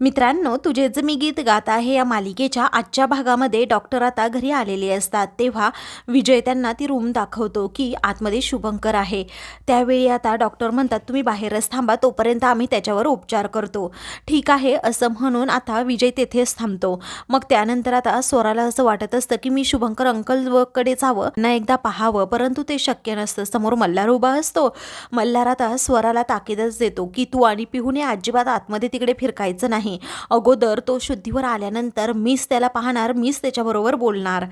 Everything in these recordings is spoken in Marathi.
मित्रांनो तुझेच मी गीत गात आहे या मालिकेच्या आजच्या भागामध्ये डॉक्टर आता घरी आलेले असतात. तेव्हा विजय त्यांना ती रूम दाखवतो की आतमध्ये शुभंकर आहे. त्यावेळी आता डॉक्टर म्हणतात तुम्ही बाहेरच थांबा तोपर्यंत आम्ही त्याच्यावर उपचार करतो. ठीक आहे असं म्हणून आता विजय तेथेच थांबतो. मग त्यानंतर आता स्वराला असं वाटत असतं की मी शुभंकर अंकल जावं ना एकदा पाहावं परंतु ते शक्य नसतं. समोर मल्हार उभा असतो. मल्हार आता स्वराला ताकीदच देतो की तू आणि पिहूने अजिबात आतमध्ये तिकडे फिरकायचं नाही. अगोदर तो शुद्धीवर आल्यानंतर मीच त्याला पाहणार मीच त्याच्याबरोबर बोलणार.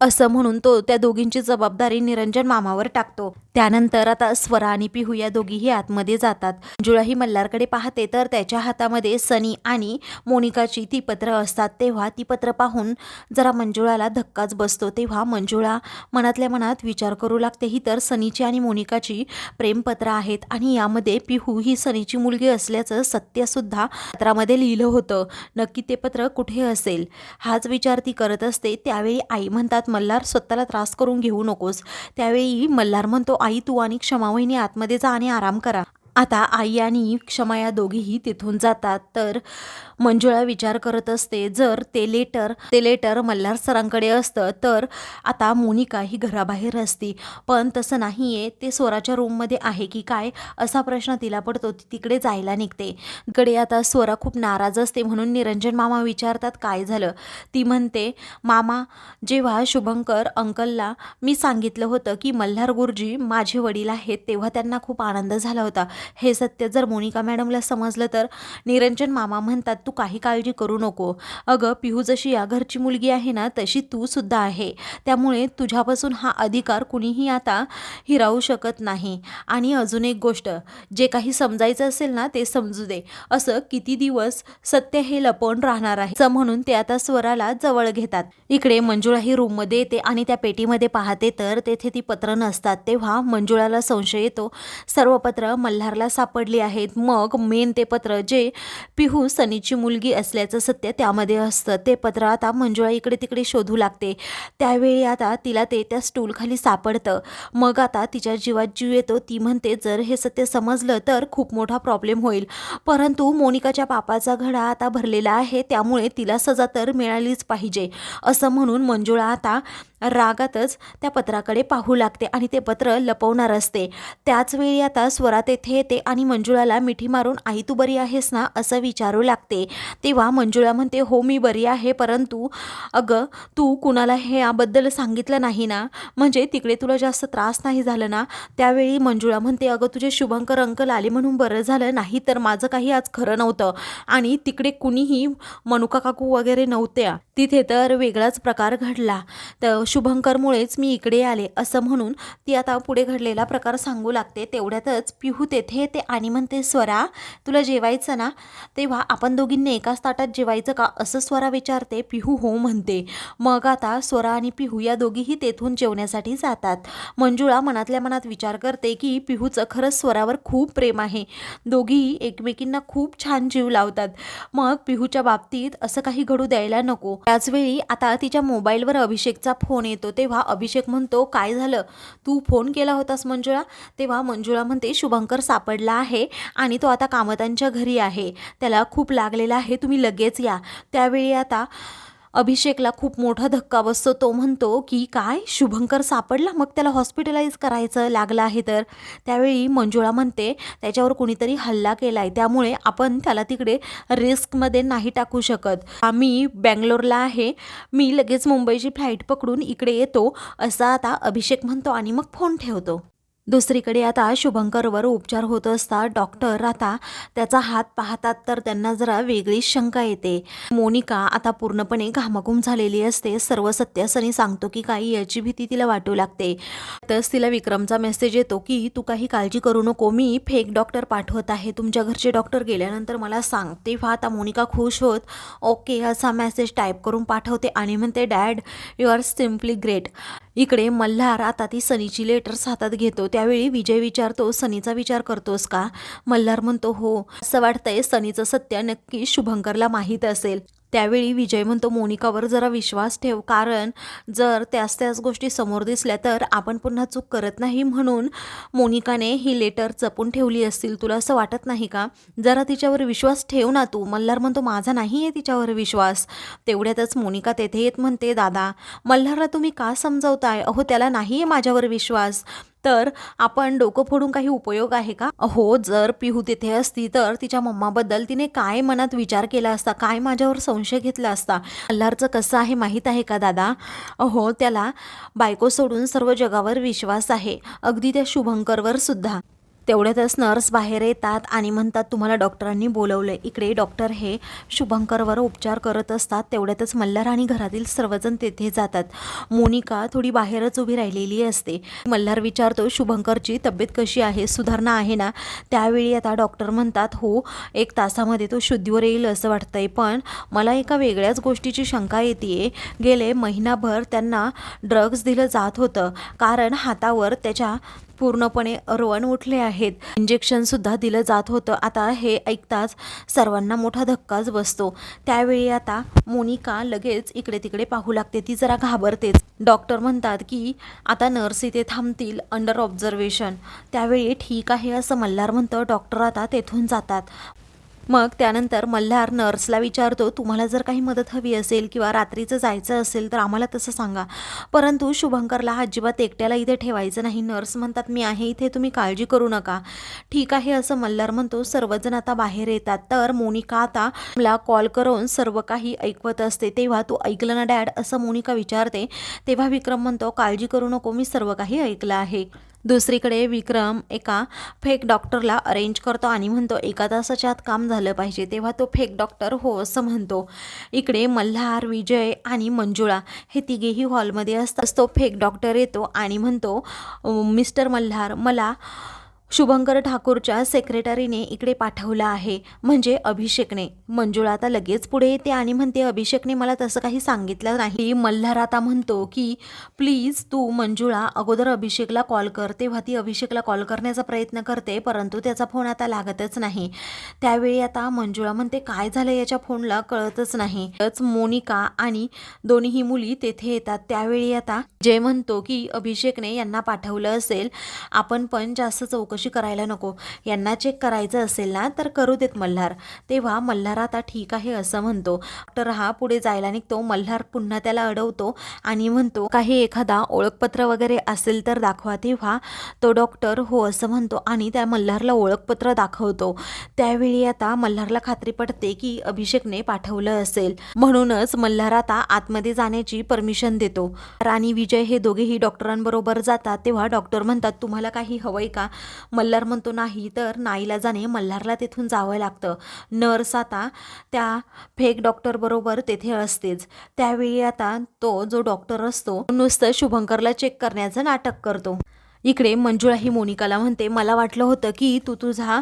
असं म्हणून तो त्या दोघींची जबाबदारी निरंजन मामावर टाकतो. त्यानंतर आता स्वरा आणि पिहू या दोघीही आतमध्ये जातात. जुळाही मल्हारकडे पाहते तर त्याच्या हातामध्ये सनी आणि मोनिकाची ती पत्र असतात. तेव्हा ती पत्र पाहून जरा मंजुळाला धक्काच बसतो. तेव्हा मंजुळा मनातल्या मनात विचार करू लागते ही तर सनीची आणि मोनिकाची प्रेमपत्र आहेत आणि यामध्ये पिहू ही सनीची मुलगी असल्याचं सत्यसुद्धा पत्रामध्ये लिहिलं होतं. नक्की ते पत्र कुठे असेल? हाच विचार ती करत असते. त्यावेळी आई म्हणतात मल्हार स्वतःला त्रास करून घेऊ नकोस. त्यावेळी मल्हार म्हणतो आई तू आणि क्षमावहिनी आतमध्ये जा आणि आराम करा. आता आई आणि क्षमा या दोघीही तिथून जातात. तर मंजुळा विचार करत असते जर ते लेटर ते लेटर मल्हार सरांकडे असतं तर आता मोनिका ही घराबाहेर असती. पण तसं नाही आहे ते स्वराच्या रूममध्ये आहे की काय असा प्रश्न तिला पडतो ती तिकडे जायला निघते. इकडे आता स्वरा खूप नाराज असते म्हणून निरंजन मामा विचारतात काय झालं? ती म्हणते मामा जेव्हा शुभंकर अंकलला मी सांगितलं होतं की मल्हार गुरुजी माझे वडील आहेत तेव्हा त्यांना खूप आनंद झाला होता. हे सत्य जर मोनिका मॅडमला समजलं तर? निरंजन मामा म्हणतात तू काही काळजी करू नको. अगं पिहू जशी या घरची मुलगी आहे ना तशी तू सुद्धा आहे. त्यामुळे तुझ्यापासून हा अधिकार कुणीही आता हिरावू शकत नाही. आणि अजून एक गोष्ट जे काही समजायचं असेल ना ते समजू दे. असं किती दिवस सत्य हे लपवून राहणार आहे म्हणून ते आता स्वराला जवळ घेतात. इकडे मंजुळा ही रूममध्ये येते आणि त्या पेटीमध्ये पाहते तर तेथे ती पत्र नसतात. तेव्हा मंजुळाला संशय येतो सर्व पत्र मल्हार मल्हारला सापडली आहेत. मग मेन ते पत्र जे पिहू सनीची मुलगी असल्याचं सत्य त्यामध्ये असतं. ते पत्र आता मंजुळा इकडे तिकडे शोधू लागते. त्यावेळी आता तिला ते त्या स्टूलखाली सापडतं. मग आता तिच्या जीवात जीव येतो. ती म्हणते जर हे सत्य समजलं तर खूप मोठा प्रॉब्लेम होईल. परंतु मोनिकाच्या पापाचा घडा आता भरलेला आहे. त्यामुळे तिला सजा तर मिळालीच पाहिजे. असं म्हणून मंजुळा आता रागातच त्या पत्राकडे पाहू लागते आणि ते पत्र लपवणार असते. त्याचवेळी आता स्वरा तेथे येते आणि मंजुळाला मिठी मारून आई तू बरी आहेस ना? असं विचारू लागते. तेव्हा मंजुळा म्हणते हो मी बरी आहे परंतु अगं तू कुणाला हे याबद्दल सांगितलं नाही ना? म्हणजे तिकडे तुला जास्त त्रास नाही झाला ना? त्यावेळी मंजुळा म्हणते अगं तुझे शुभंकर अंकल आले म्हणून बरं झालं नाही तर माझं काही आज खरं नव्हतं आणि तिकडे कुणीही मनुका काकू वगैरे नव्हत्या. तिथे तर वेगळाच प्रकार घडला. तर शुभंकरमुळेच मी इकडे आले. असं म्हणून ती आता पुढे घडलेला प्रकार सांगू लागते. तेवढ्यातच पिहू तेथे येते आणि म्हणते स्वरा तुला जेवायचं ना? तेव्हा आपण दोघींनी एकाच ताटात जेवायचं का असं स्वरा विचारते पिहू हो म्हणते. मग आता स्वरा आणि पिहू या दोघीही तेथून जेवण्यासाठी जातात. मंजुळा मनातल्या मनात विचार करते की पिहूचं खरंच स्वरावर खूप प्रेम आहे. दोघीही एकमेकींना खूप छान जीव लावतात. मग पिहूच्या बाबतीत असं काही घडू द्यायला नको. त्याचवेळी आता तिच्या मोबाईलवर अभिषेकचा फोन येतो. तेव्हा अभिषेक म्हणतो काय झालं? तू फोन केला होतास मंजुळा? तेव्हा मंजुळा म्हणते शुभंकर साप सापडला आहे आणि तो आता कामतांच्या घरी आहे. त्याला खूप लागलेला आहे. तुम्ही लगेच या. त्यावेळी आता अभिषेकला खूप मोठा धक्का बसतो. तो म्हणतो की काय? शुभंकर सापडला? मग त्याला हॉस्पिटलाइज करायचं लागलं आहे तर? त्यावेळी मंजुळा म्हणते त्याच्यावर कुणीतरी हल्ला केला आहे त्यामुळे आपण त्याला तिकडे रिस्कमध्ये नाही टाकू शकत. आम्ही बँगलोरला आहे. मी लगेच मुंबईची फ्लाईट पकडून इकडे येतो. असा आता अभिषेक म्हणतो आणि मग फोन ठेवतो. दुसरीकडे आता शुभंकरवर उपचार होत असता डॉक्टर आता त्याचा हात पाहतात तर त्यांना जरा वेगळीच शंका येते. मोनिका आता पूर्णपणे घामाघूम झालेली असते. सर्व सत्यासनी सांगतो की काही याची भीती तिला वाटू लागते. तस तिला विक्रमचा मेसेज येतो की तू काही काळजी करू नको. मी फेक डॉक्टर पाठवत आहे. तुमच्या घरचे डॉक्टर गेल्यानंतर मला सांग. तेव्हा आता मोनिका खुश होत ओके असा मेसेज टाईप करून पाठवते आणि म्हणते dad you are simply great इकडे मल्हार आता ती सनीची लेटर्स हातात घेतो. त्यावेळी विजय विचारतो सनीचा विचार करतोस का? मल्हार म्हणतो हो. असं वाटतंय सनीचं सत्य नक्की शुभंकरला माहीत असेल. त्यावेळी विजय म्हणतो मोनिकावर जरा विश्वास ठेव कारण जर त्याच त्याच गोष्टी समोर दिसल्या तर आपण पुन्हा चूक करत नाही म्हणून मोनिकाने ही लेटर जपून ठेवली असतील. तुला असं वाटत नाही का? जरा तिच्यावर विश्वास ठेव ना तू. मल्हार म्हणतो माझा नाही आहे तिच्यावर विश्वास. तेवढ्यातच मोनिका तेथे येत म्हणते दादा मल्हारला तुम्ही का समजवताय? अहो त्याला नाही आहे माझ्यावर विश्वास. तर आपण डोकं फोडून काही उपयोग आहे का? हो जर पिहू तिथे असती तर तिच्या मम्माबद्दल तिने काय मनात विचार केला असता? काय माझ्यावर संशय घेतला असता. अल्हारचं कसं आहे माहीत आहे का दादा? अहो त्याला बायको सोडून सर्व जगावर विश्वास आहे. अगदी त्या शुभंकरवर सुद्धा. तेवढ्यातच नर्स बाहेर येतात आणि म्हणतात तुम्हाला डॉक्टरांनी बोलवलं इकडे डॉक्टर हे शुभंकरवर उपचार करत असतात. तेवढ्यातच मल्हार आणि घरातील सर्वजण तेथे जातात. मोनिका थोडी बाहेरच उभी राहिलेली असते. मल्हार विचारतो शुभंकरची तब्येत कशी आहे? सुधारणा आहे ना? त्यावेळी आता डॉक्टर म्हणतात हो एक तासामध्ये तो शुद्धीवर येईल असं वाटतंय. पण मला एका वेगळ्याच गोष्टीची शंका येते गेले महिनाभर त्यांना ड्रग्ज दिलं जात होतं. कारण हातावर त्याच्या पूर्णपणे अरवण उठले आहेत. इंजेक्शनसुद्धा दिलं जात होतं. आता हे ऐकताच सर्वांना मोठा धक्काच बसतो. त्यावेळी आता मोनिका लगेच इकडे तिकडे पाहू लागते. ती जरा घाबरतेच. डॉक्टर म्हणतात की आता नर्स इथे थांबतील अंडर ऑब्झर्वेशन त्यावेळी ठीक आहे असं मल्हार म्हणतं. डॉक्टर आता तेथून जातात. मग त्यानंतर मल्हार नर्सला विचारतो तुम्हाला जर काही मदत हवी असेल किंवा रात्रीचं जायचं असेल तर आम्हाला तसं सांगा. परंतु शुभंकरला अजिबात एकट्याला इथे ठेवायचं नाही. नर्स म्हणतात मी आहे इथे तुम्ही काळजी करू नका. ठीक आहे असं मल्हार म्हणतो. सर्वजण आता बाहेर येतात. तर मोनिका आता मला कॉल करून सर्व काही ऐकवत असते. तेव्हा तू ऐकलं ना डॅड? असं मोनिका विचारते. तेव्हा विक्रम म्हणतो काळजी करू नको मी सर्व काही ऐकलं आहे. दुसरीकडे विक्रम एका फेक डॉक्टरला अरेंज करतो आणि म्हणतो एका तासाच्या आत काम झालं पाहिजे. तेव्हा तो फेक डॉक्टर हो असं म्हणतो. इकडे मल्हार विजय आणि मंजुळा हे तिघेही हॉलमध्ये असतात. तो फेक डॉक्टर येतो आणि म्हणतो मिस्टर मल्हार मला शुभंकर ठाकूरच्या सेक्रेटरीने इकडे पाठवलं आहे. म्हणजे अभिषेकने. मंजुळा आता लगेच पुढे येते आणि म्हणते अभिषेकने मला तसं काही सांगितलं नाही. मल्हार आता म्हणतो की प्लीज तू मंजुळा अगोदर अभिषेकला कॉल कर. तेव्हा ती अभिषेकला कॉल करण्याचा प्रयत्न करते परंतु त्याचा फोन आता लागतच नाही. त्यावेळी आता मंजुळा म्हणते काय झालं याच्या फोनला कळतच नाही. तच मोनिका आणि दोन्ही मुली तेथे येतात. त्यावेळी आता जय म्हणतो की अभिषेकने यांना पाठवलं असेल. आपण पण जास्त चौकशी करायला नको. यांना चेक करायचं असेल ना तर करू देत मल्हार. तेव्हा मल्हार आता ठीक आहे असं म्हणतो. डॉक्टर हा पुढे जायला निघतो. मल्हार पुन्हा त्याला अडवतो आणि म्हणतो काही एखादा ओळखपत्र वगैरे असेल तर दाखवा. तेव्हा तो डॉक्टर हो असं म्हणतो आणि त्या मल्हारला ओळखपत्र दाखवतो. त्यावेळी आता मल्हारला खात्री पडते की अभिषेकने पाठवलं असेल. म्हणूनच मल्हार आता आतमध्ये जाण्याची परमिशन देतो. राणी विजय हे दोघेही डॉक्टरांबरोबर जातात. तेव्हा डॉक्टर म्हणतात तुम्हाला काही हवंय का? मल्हार म्हणतो नाही तर नाईला जाणे मल्हारला तिथून जावं लागतं. नर्स आता त्या फेक डॉक्टरबरोबर तेथे असतेच. त्यावेळी आता तो जो डॉक्टर असतो नुसतं शुभंकरला चेक करण्याचं नाटक करतो. इकडे मंजुळा ही मोनिकाला म्हणते मला वाटलं होतं की तू तुझा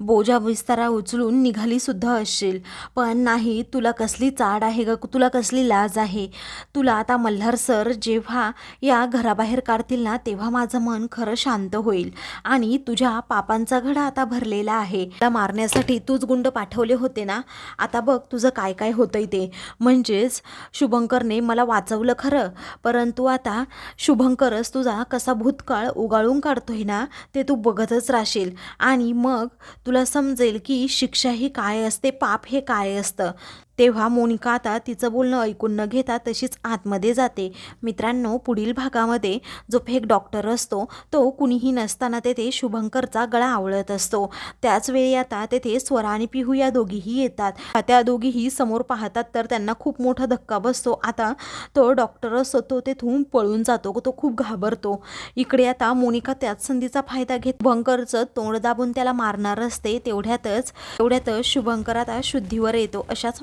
बोजा विस्तारा उचलून निघाली सुद्धा असशील. पण नाही तुला कसली चाड आहे ग? तुला कसली लाज आहे? तुला आता मल्हार सर जेव्हा या घराबाहेर काढतील ना तेव्हा माझं मन खरं शांत होईल. आणि तुझ्या पापांचा घडा आता भरलेला आहे. त्या मारण्यासाठी तूच गुंड पाठवले होते ना? आता बघ तुझं काय काय होतंय ते. म्हणजेच शुभंकरने मला वाचवलं खरं परंतु आता शुभंकरच तुझा कसा भूतकाळ उगाळून काढतोय ना ते तू बघतच राहशील. आणि मग तुला समजेल की शिक्षा ही काय असते पाप हे काय असतं. तेव्हा मोनिका आता तिचं बोलणं ऐकून न घेता तशीच आतमध्ये जाते. मित्रांनो पुढील भागामध्ये जो फेक डॉक्टर असतो तो कुणीही नसताना तेथे शुभंकरचा गळा आवळत असतो. त्याचवेळी आता तेथे स्वरा आणि पिहू या दोघीही येतात. त्या दोघीही समोर पाहतात तर त्यांना खूप मोठा धक्का बसतो. आता तो डॉक्टर असतो तो तेथून पळून जातो तो खूप घाबरतो. इकडे आता मोनिका त्याच संधीचा फायदा घेत शुभंकरचं तोंड दाबून त्याला मारणार असते तेवढ्यातच तेवढ्यातच शुभंकर आता शुद्धीवर येतो अशाच